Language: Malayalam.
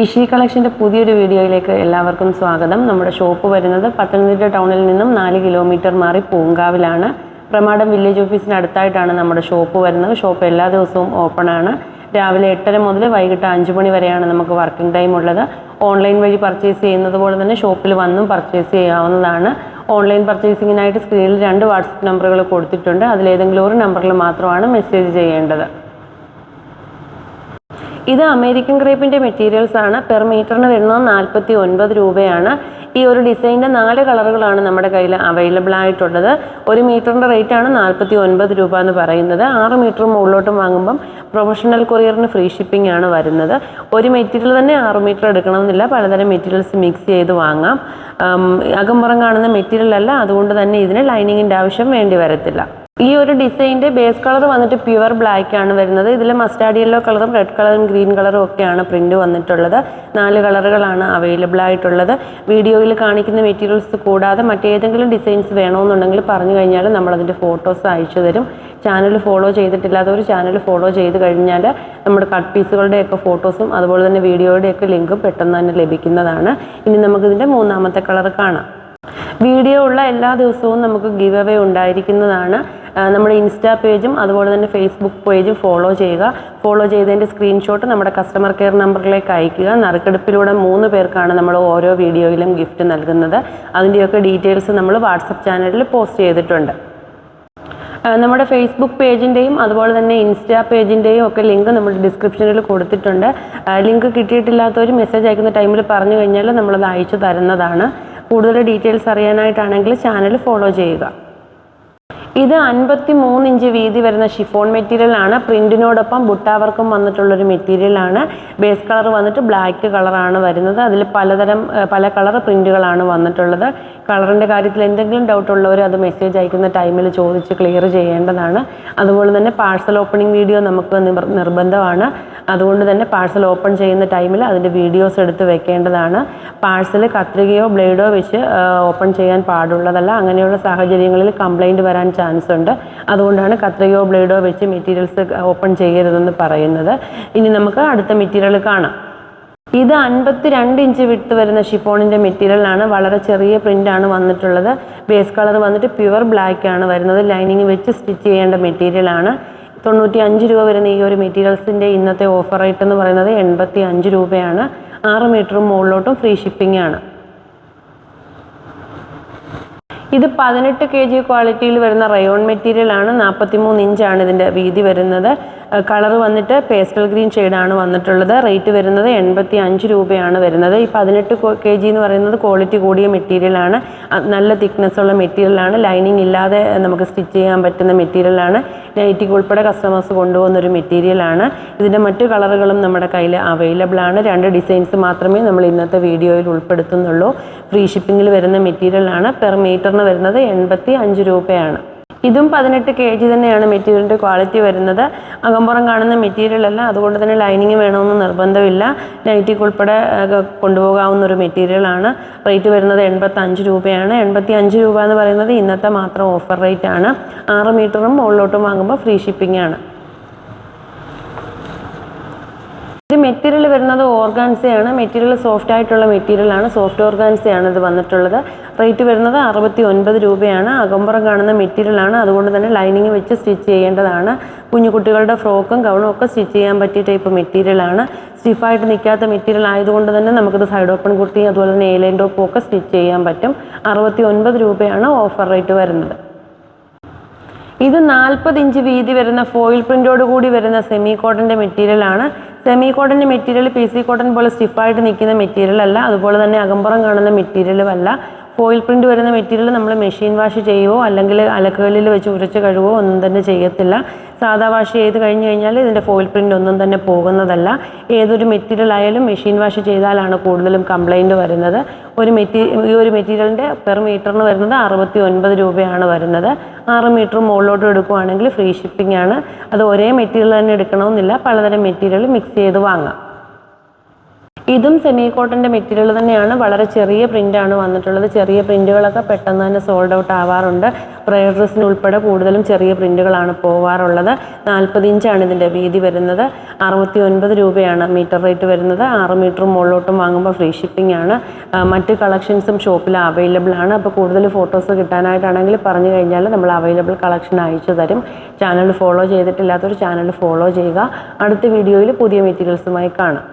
ഇഷി കളക്ഷന്റെ പുതിയൊരു വീഡിയോയിലേക്ക് എല്ലാവർക്കും സ്വാഗതം. നമ്മുടെ ഷോപ്പ് വരുന്നത് പത്തനംതിട്ട ടൗണിൽ നിന്നും നാല് കിലോമീറ്റർ മാറി പൂങ്കാവിലാണ്. പ്രമാടം വില്ലേജ് ഓഫീസിന് അടുത്തായിട്ടാണ് നമ്മുടെ ഷോപ്പ് വരുന്നത്. ഷോപ്പ് എല്ലാ ദിവസവും ഓപ്പൺ ആണ്. രാവിലെ എട്ടര മുതൽ വൈകിട്ട് അഞ്ച് മണി വരെയാണ് നമുക്ക് വർക്കിംഗ് ടൈം ഉള്ളത്. ഓൺലൈൻ വഴി പർച്ചേസ് ചെയ്യുന്നത് പോലെ തന്നെ ഷോപ്പിൽ വന്നും പർച്ചേസ് ചെയ്യാവുന്നതാണ്. ഓൺലൈൻ പർച്ചേസിങ്ങിനായിട്ട് സ്ക്രീനിൽ രണ്ട് വാട്സപ്പ് നമ്പറുകൾ കൊടുത്തിട്ടുണ്ട്. അതിലേതെങ്കിലും ഒരു നമ്പറിൽ മാത്രമാണ് മെസ്സേജ് ചെയ്യേണ്ടത്. ഇത് അമേരിക്കൻ ക്രേപ്പിന്റെ മെറ്റീരിയൽസ് ആണ്. പെർ മീറ്ററിന് വരുന്നത് നാൽപ്പത്തി ഒൻപത് രൂപയാണ്. ഈ ഒരു ഡിസൈനിന്റെ നാല് കളറുകളാണ് നമ്മുടെ കയ്യിൽ അവൈലബിൾ ആയിട്ടുള്ളത്. ഒരു മീറ്ററിന്റെ റേറ്റ് ആണ് നാൽപ്പത്തി ഒൻപത് രൂപ എന്ന് പറയുന്നത്. ആറ് മീറ്റർ മുകളിലോട്ട് വാങ്ങുമ്പം പ്രൊഫഷണൽ കൊറിയറിന് ഫ്രീ ഷിപ്പിംഗ് ആണ് വരുന്നത്. ഒരു മെറ്റീരിയൽ തന്നെ ആറ് മീറ്റർ എടുക്കണമെന്നില്ല. പലതരം മെറ്റീരിയൽസ് മിക്സ് ചെയ്ത് വാങ്ങാം. അകം അകമ്പുറം കാണുന്ന മെറ്റീരിയൽ അല്ല. അതുകൊണ്ട് തന്നെ ഇതിന് ലൈനിങ്ങിന്റെ ആവശ്യം വേണ്ടി വരത്തില്ല. ഈ ഒരു ഡിസൈന്റെ ബേസ് കളർ വന്നിട്ട് പ്യുവർ ബ്ലാക്ക് ആണ് വരുന്നത്. ഇതിൽ മസ്റ്റാർഡ് യെല്ലോ കളറും റെഡ് കളറും ഗ്രീൻ കളറും ഒക്കെയാണ് പ്രിന്റ് വന്നിട്ടുള്ളത്. നാല് കളറുകളാണ് അവൈലബിൾ ആയിട്ടുള്ളത്. വീഡിയോയിൽ കാണിക്കുന്ന മെറ്റീരിയൽസ് കൂടാതെ മറ്റേതെങ്കിലും ഡിസൈൻസ് വേണമെന്നുണ്ടെങ്കിൽ പറഞ്ഞു കഴിഞ്ഞാൽ നമ്മളതിന്റെ ഫോട്ടോസ് അയച്ചു തരും. ചാനൽ ഫോളോ ചെയ്തിട്ടില്ലാത്തവർ ചാനൽ ഫോളോ ചെയ്ത് കഴിഞ്ഞാൽ നമ്മുടെ കട്ട് പീസുകളുടെയൊക്കെ ഫോട്ടോസും അതുപോലെ തന്നെ വീഡിയോയുടെയൊക്കെ ലിങ്കും പെട്ടെന്ന് തന്നെ ലഭിക്കുന്നതാണ്. ഇനി നമുക്കിതിന്റെ മൂന്നാമത്തെ കളർ കാണാം. വീഡിയോ ഉള്ള എല്ലാ ദിവസവും നമുക്ക് ഗിവ് അവേ ഉണ്ടായിരിക്കുന്നതാണ്. നമ്മുടെ ഇൻസ്റ്റാ പേജും അതുപോലെ തന്നെ ഫേസ്ബുക്ക് പേജും ഫോളോ ചെയ്യുക. ഫോളോ ചെയ്തതിന്റെ സ്ക്രീൻഷോട്ട് നമ്മുടെ കസ്റ്റമർ കെയർ നമ്പറിലേക്ക് അയക്കുക നറുക്കെടുപ്പിലൂടെ മൂന്ന് പേർക്കാണ് നമ്മൾ ഓരോ വീഡിയോയിലും ഗിഫ്റ്റ് നൽകുന്നത്. അതിന്റെയൊക്കെ ഡീറ്റെയിൽസ് നമ്മൾ വാട്സപ്പ് ചാനലിൽ പോസ്റ്റ് ചെയ്തിട്ടുണ്ട്. നമ്മുടെ ഫേസ്ബുക്ക് പേജിന്റെയും അതുപോലെ തന്നെ ഇൻസ്റ്റാ പേജിന്റെയും ഒക്കെ ലിങ്ക് നമ്മൾ ഡിസ്ക്രിപ്ഷനിൽ കൊടുത്തിട്ടുണ്ട്. ലിങ്ക് കിട്ടിയിട്ടില്ലാത്തവർ മെസ്സേജ് അയക്കുന്ന ടൈമിൽ പറഞ്ഞു കഴിഞ്ഞാൽ നമ്മളത് അയച്ചു തരുന്നതാണ്. കൂടുതൽ ഡീറ്റെയിൽസ് അറിയാനായിട്ടാണെങ്കിൽ ചാനൽ ഫോളോ ചെയ്യുക. ഇത് അൻപത്തി മൂന്ന് ഇഞ്ച് വീതി വരുന്ന ഷിഫോൺ മെറ്റീരിയൽ ആണ്. പ്രിന്റിനോടൊപ്പം ബുട്ടാവർക്കും വന്നിട്ടുള്ളൊരു മെറ്റീരിയൽ ആണ്. ബേസ് കളർ വന്നിട്ട് ബ്ലാക്ക് കളറാണ് വരുന്നത്. അതിൽ പലതരം പല കളർ പ്രിന്റുകളാണ് വന്നിട്ടുള്ളത്. കളറിന്റെ കാര്യത്തിൽ എന്തെങ്കിലും ഡൗട്ട് ഉള്ളവർ അത് മെസ്സേജ് അയക്കുന്ന ടൈമിൽ ചോദിച്ച് ക്ലിയർ ചെയ്യേണ്ടതാണ്. അതുപോലെ തന്നെ പാഴ്സൽ ഓപ്പണിംഗ് വീഡിയോ നമുക്ക് നിർബന്ധമാണ്. അതുകൊണ്ട് തന്നെ പാഴ്സൽ ഓപ്പൺ ചെയ്യുന്ന ടൈമിൽ അതിന്റെ വീഡിയോസ് എടുത്ത് വെക്കേണ്ടതാണ്. പാഴ്സൽ കത്രികയോ ബ്ലേഡോ വെച്ച് ഓപ്പൺ ചെയ്യാൻ പാടുള്ളതല്ല. അങ്ങനെയുള്ള സാഹചര്യങ്ങളിൽ കംപ്ലൈന്റ് വരാൻ ചാൻസ് ഉണ്ട്. അതുകൊണ്ടാണ് കത്രയോ ബ്ലേഡോ വെച്ച് മെറ്റീരിയൽസ് ഓപ്പൺ ചെയ്യരുതെന്ന് പറയുന്നത്. ഇനി നമുക്ക് അടുത്ത മെറ്റീരിയൽ കാണാം. ഇത് അൻപത്തി രണ്ട് ഇഞ്ച് വിട്ട് വരുന്ന ഷിഫോണിന്റെ മെറ്റീരിയലാണ് വളരെ ചെറിയ പ്രിന്റാണ് വന്നിട്ടുള്ളത്. ബേസ് കളർ വന്നിട്ട് പ്യുവർ ബ്ലാക്ക് ആണ് വരുന്നത്. ലൈനിങ് വെച്ച് സ്റ്റിച്ച് ചെയ്യേണ്ട മെറ്റീരിയലാണ് തൊണ്ണൂറ്റി അഞ്ച് രൂപ വരുന്ന ഈ ഒരു മെറ്റീരിയൽസിന്റെ ഇന്നത്തെ ഓഫർ റേറ്റ് എന്ന് പറയുന്നത് എൺപത്തി അഞ്ച് രൂപയാണ്. ആറ് മീറ്ററും മുകളിലോട്ടും ഫ്രീ ഷിപ്പിംഗ് ആണ്. ഇത് പതിനെട്ട് കെ ജി ക്വാളിറ്റിയിൽ വരുന്ന റയോൺ മെറ്റീരിയൽ ആണ്. നാൽപ്പത്തി മൂന്ന് ഇഞ്ചാണ് ഇതിന്റെ വീതി വരുന്നത്. കളർ വന്നിട്ട് പേസ്റ്റൽ ഗ്രീൻ ഷെയ്ഡാണ് വന്നിട്ടുള്ളത്. റേറ്റ് വരുന്നത് എൺപത്തി അഞ്ച് രൂപയാണ് വരുന്നത്. ഈ പതിനെട്ട് കെ ജി എന്ന് പറയുന്നത് ക്വാളിറ്റി കൂടിയ മെറ്റീരിയലാണ് നല്ല തിക്നെസ് ഉള്ള മെറ്റീരിയലാണ് ലൈനിങ് ഇല്ലാതെ നമുക്ക് സ്റ്റിച്ച് ചെയ്യാൻ പറ്റുന്ന മെറ്റീരിയലാണ് നൈറ്റിക്ക് ഉൾപ്പെടെ കസ്റ്റമേഴ്സ് കൊണ്ടുപോകുന്ന ഒരു മെറ്റീരിയലാണ് ഇതിന്റെ മറ്റു കളറുകളും നമ്മുടെ കയ്യിൽ അവൈലബിൾ ആണ്. രണ്ട് ഡിസൈൻസ് മാത്രമേ നമ്മൾ ഇന്നത്തെ വീഡിയോയിൽ ഉൾപ്പെടുത്തുന്നുള്ളൂ. ഫ്രീ ഷിപ്പിങ്ങിൽ വരുന്ന മെറ്റീരിയലാണ് പെർ മീറ്ററിന് വരുന്നത് എൺപത്തി അഞ്ച് രൂപയാണ്. ഇതും പതിനെട്ട് കെ ജി തന്നെയാണ് മെറ്റീരിയലിന്റെ ക്വാളിറ്റി വരുന്നത്. അകമ്പുറം കാണുന്ന മെറ്റീരിയൽ അല്ല അതുകൊണ്ട് തന്നെ ലൈനിങ് വേണമെന്ന് നിർബന്ധമില്ല. നൈറ്റിക്ക് ഉൾപ്പെടെ കൊണ്ടുപോകാവുന്ന ഒരു മെറ്റീരിയലാണ് റേറ്റ് വരുന്നത് എൺപത്തഞ്ച് രൂപയാണ്. എൺപത്തി അഞ്ച് രൂപ എന്ന് പറയുന്നത് ഇന്നത്തെ മാത്രം ഓഫർ റേറ്റ് ആണ്. ആറ് മീറ്ററും മുകളിലോട്ടും വാങ്ങുമ്പോൾ ഫ്രീ ഷിപ്പിംഗ് ആണ്. ഇത് മെറ്റീരിയൽ വരുന്നത് ഓർഗാൻസയാണ്. മെറ്റീരിയൽ സോഫ്റ്റ് ആയിട്ടുള്ള മെറ്റീരിയൽ ആണ് സോഫ്റ്റ് ഓർഗാൻസയാണ് ഇത് വന്നിട്ടുള്ളത്. റേറ്റ് വരുന്നത് അറുപത്തി ഒൻപത് രൂപയാണ്. അകമ്പുറം കാണുന്ന മെറ്റീരിയൽ ആണ് അതുകൊണ്ട് തന്നെ ലൈനിങ് വെച്ച് സ്റ്റിച്ച് ചെയ്യേണ്ടതാണ്. കുഞ്ഞു കുട്ടികളുടെ ഫ്രോക്കും ഗൗണും ഒക്കെ സ്റ്റിച്ച് ചെയ്യാൻ പറ്റിയ ടൈപ്പ് മെറ്റീരിയൽ ആണ് സ്റ്റിഫായിട്ട് നിൽക്കാത്ത മെറ്റീരിയൽ ആയതുകൊണ്ട് തന്നെ നമുക്കിത് സൈഡ് ഓപ്പൺ കുർത്തി അതുപോലെ തന്നെ എ ലൈൻ ടോപ്പും ഒക്കെ സ്റ്റിച്ച് ചെയ്യാൻ പറ്റും. അറുപത്തി ഒൻപത് രൂപയാണ് ഓഫർ റേറ്റ് വരുന്നത്. ഇത് നാൽപ്പത് ഇഞ്ച് വീതി വരുന്ന ഫോയിൽ പ്രിന്റോട് കൂടി വരുന്ന സെമി കോട്ടന്റെ മെറ്റീരിയൽ ആണ് സെമി കോട്ടന്റെ മെറ്റീരിയൽ പി സി കോട്ടൺ പോലെ സ്റ്റിഫായിട്ട് നിൽക്കുന്ന മെറ്റീരിയൽ അല്ല അതുപോലെ തന്നെ അകമ്പുറം കാണുന്ന മെറ്റീരിയലും അല്ല. ഫോയിൽ പ്രിന്റ് വരുന്ന മെറ്റീരിയൽ നമ്മൾ മെഷീൻ വാഷ് ചെയ്യുവോ അല്ലെങ്കിൽ അലക്കുകളിൽ വെച്ച് ഉരച്ച് കഴുകുവോ ഒന്നും തന്നെ ചെയ്യത്തില്ല. സാധാ വാഷ് ചെയ്ത് കഴിഞ്ഞ് കഴിഞ്ഞാൽ ഇതിന്റെ ഫോയിൽ പ്രിന്റ് ഒന്നും തന്നെ പോകുന്നതല്ല. ഏതൊരു മെറ്റീരിയൽ ആയാലും മെഷീൻ വാഷ് ചെയ്താലാണ് കൂടുതലും കംപ്ലൈന്റ് വരുന്നത്. ഒരു മെറ്റീ ഈ ഒരു മെറ്റീരിയലിന്റെ പെർ മീറ്ററിന് വരുന്നത് അറുപത്തി ഒൻപത് രൂപയാണ് വരുന്നത്. ആറ് മീറ്റർ മുകളിലോട്ട് എടുക്കുവാണെങ്കിൽ ഫ്രീ ഷിപ്പിംഗ് ആണ്. അത് ഒരേ മെറ്റീരിയൽ തന്നെ എടുക്കണമെന്നില്ല. പലതരം മെറ്റീരിയൽ മിക്സ് ചെയ്ത് വാങ്ങാം. ഇതും സെമി കോട്ടന്റെ മെറ്റീരിയൽ തന്നെയാണ്. വളരെ ചെറിയ പ്രിന്റാണ് വന്നിട്ടുള്ളത്. ചെറിയ പ്രിന്റുകളൊക്കെ പെട്ടെന്ന് തന്നെ സോൾഡ് ഔട്ട് ആവാറുണ്ട്. പ്രയർ ഡ്രസ്സിന് ഉൾപ്പെടെ കൂടുതലും ചെറിയ പ്രിന്റുകളാണ് പോവാറുള്ളത്. നാൽപ്പത് ഇഞ്ചാണ് ഇതിന്റെ വീതി വരുന്നത്. അറുപത്തി ഒൻപത് രൂപയാണ് മീറ്റർ റേറ്റ് വരുന്നത്. ആറ് മീറ്റർ മുകളിലോട്ടും വാങ്ങുമ്പോൾ ഫ്രീ ഷിപ്പിംഗ് ആണ്. മറ്റ് കളക്ഷൻസും ഷോപ്പിൽ അവൈലബിൾ ആണ്. അപ്പോൾ കൂടുതൽ ഫോട്ടോസ് കിട്ടാനായിട്ടാണെങ്കിൽ പറഞ്ഞു കഴിഞ്ഞാൽ നമ്മൾ അവൈലബിൾ കളക്ഷൻ അയച്ചു തരും. ചാനൽ ഫോളോ ചെയ്തിട്ടില്ലാത്തൊരു ചാനൽ ഫോളോ ചെയ്യുക. അടുത്ത വീഡിയോയിൽ പുതിയ മെറ്റീരിയൽസുമായി കാണാം.